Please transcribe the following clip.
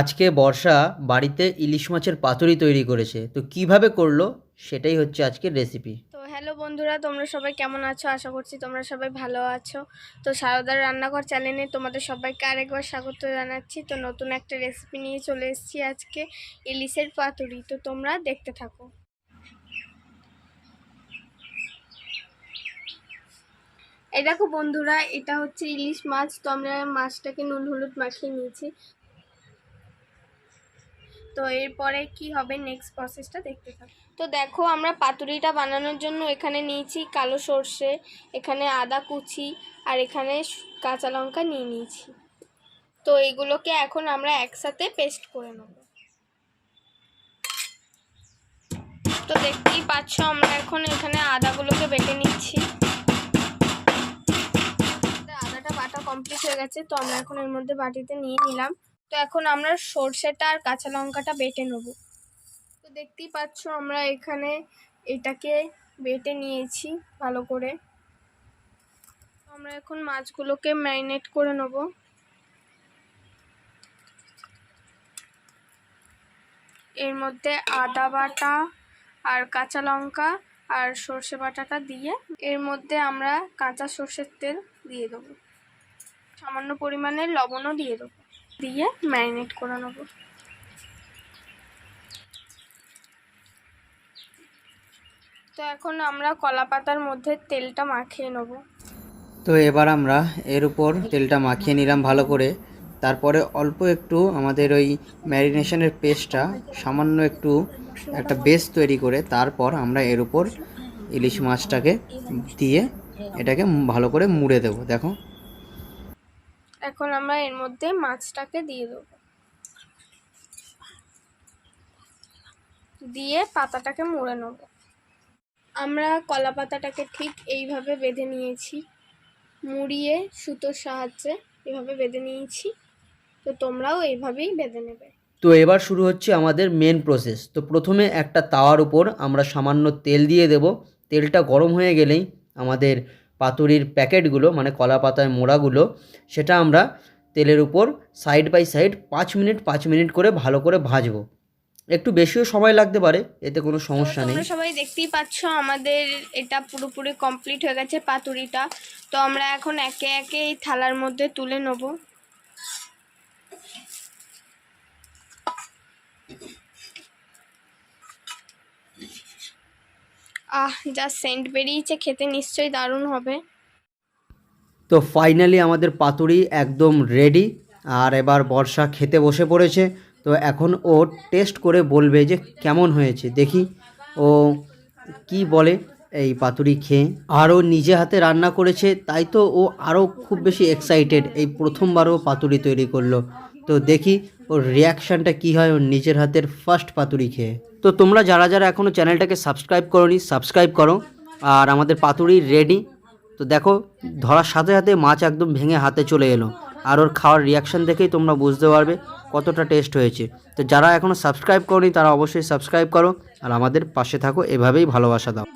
আজকে বর্ষা বাড়িতে ইলিশ মাছের পাতুরি তৈরি করেছে। তো কীভাবে করল? সেটাই হচ্ছে আজকের রেসিপি তো হ্যালো বন্ধুরা, তোমরা সবাই কেমন আছো? আশা করছি তোমরা সবাই ভালো আছো। তো সারদার রান্নাঘর চ্যানেলে তোমাদের সবাইকে আরেকবার স্বাগত জানাচ্ছি। তো নতুন একটা রেসিপি নিয়ে চলে এসেছি আজকে, ইলিশের পাতুরি। তো তোমরা দেখতে থাকো। এই দেখো বন্ধুরা, এটা হচ্ছে ইলিশ মাছ। তো আমরা মাছটাকে নুন, হলুদ মাখিয়ে নিয়েছি। তো এরপরে কি হবে নেক্সট প্রসেসটা দেখতে থাকো। তো দেখো, আমরা পাতুরিটা বানানোর জন্য এখানে নিয়েছি কালো সর্ষে, এখানে আদা কুচি, আর এখানে কাঁচা লঙ্কা নিয়ে নিয়েছি। তো এগুলোকে এখন আমরা একসাথে পেস্ট করে নেব। তো দেখতেই পাচ্ছ, আমরা এখন এখানে আদাগুলোকে বেটে নিচ্ছি। আদাটা বাটা কমপ্লিট হয়ে গেছে, তো আমরা এখন এর মধ্যে বাটিতে নিয়ে নিলাম। তো এখন আমরা সর্ষেটা আর কাঁচা লঙ্কাটা বেটে নেব। তো দেখতেই পাচ্ছ আমরা এখানে এটাকে বেটে নিয়েছি ভালো করে। আমরা এখন মাছগুলোকে ম্যারিনেট করে নেব। এর মধ্যে আদা বাটা আর কাঁচা লঙ্কা আর সর্ষে বাটাটা দিয়ে এর মধ্যে আমরা কাঁচা সর্ষের তেল দিয়ে দেবো। সামান্য পরিমাণে লবণও দিয়ে দেবো। দিয়ে ম্যারিনেট করে নেব। তো এখন আমরা কলা পাতার মধ্যে তেলটা মাখিয়ে নেব। তো এবার আমরা এর উপর তেলটা মাখিয়ে নিলাম ভালো করে। তারপরে অল্প একটু আমাদের ওই ম্যারিনেশনের পেস্টটা, সামান্য একটু একটা বেস তৈরি করে তারপর আমরা এর উপর ইলিশ মাছটাকে দিয়ে এটাকে ভালো করে মুড়ে দেবো। দেখো এখন আমরা এর মধ্যে মাছটাকে দিয়ে দেবো। দিয়ে পাতাটাকে মুড়ে নেব। আমরা কলা পাতাটাকে ঠিক এইভাবে বেঁধে নিয়েছি। মুড়িয়ে সুতোর সাহায্যে এভাবে বেঁধে নিয়েছি। তো তোমরাও এইভাবেই বেঁধে নেবে। তো এবার শুরু হচ্ছে আমাদের মেন প্রসেস তো প্রথমে একটা তাওয়ার উপর আমরা সামান্য তেল দিয়ে দেব। তেলটা গরম হয়ে গেলেই আমাদের পাতুরির প্যাকেটগুলো মানে কলা পাতায় মোড়াগুলো সেটা আমরা তেলের উপর সাইড বাই সাইড পাঁচ মিনিট পাঁচ মিনিট করে ভালো করে ভাজবো। একটু বেশিও সময় লাগতে পারে এতে কোনো সমস্যা নেই। সবাই দেখতেই পাচ্ছ আমাদের এটা পুরোপুরি কমপ্লিট হয়ে গেছে পাতুরিটা। তো আমরা এখন একে একে এই থালার মধ্যে তুলে নেব। আহ, যা সেন্ট বেরিয়েছে, খেতে নিশ্চয়ই দারুণ হবে। তো ফাইনালি আমাদের পাতুরি একদম রেডি আর এবার বর্ষা খেতে বসে পড়েছে। তো এখন ও টেস্ট করে বলবে যে কেমন হয়েছে, দেখি ও কি বলে এই পাতুরি খেয়ে। আরও নিজে হাতে রান্না করেছে, তাই তো ও আরও খুব বেশি এক্সাইটেড এই প্রথমবারও পাতুরি তৈরি করল। তো দেখি ওর রিয়াকশানটা কী হয় ওর নিজের হাতের ফার্স্ট পাতুরি খেয়ে। তো তোমরা যারা যারা এখনও চ্যানেলটাকে সাবস্ক্রাইব করোনি সাবস্ক্রাইব করো। আর আমাদের পাতুরি রেডি তো দেখো, ধরার সাথে সাথে মাছ একদম ভেঙে হাতে চলে এলো। আর ওর খাওয়ার রিয়াকশান দেখেই তোমরা বুঝতে পারবে কতটা টেস্ট হয়েছে। তো যারা এখনও সাবস্ক্রাইব করনি, তারা অবশ্যই সাবস্ক্রাইব করো। আর আমাদের পাশে থাকো, এভাবেই ভালোবাসা দাও।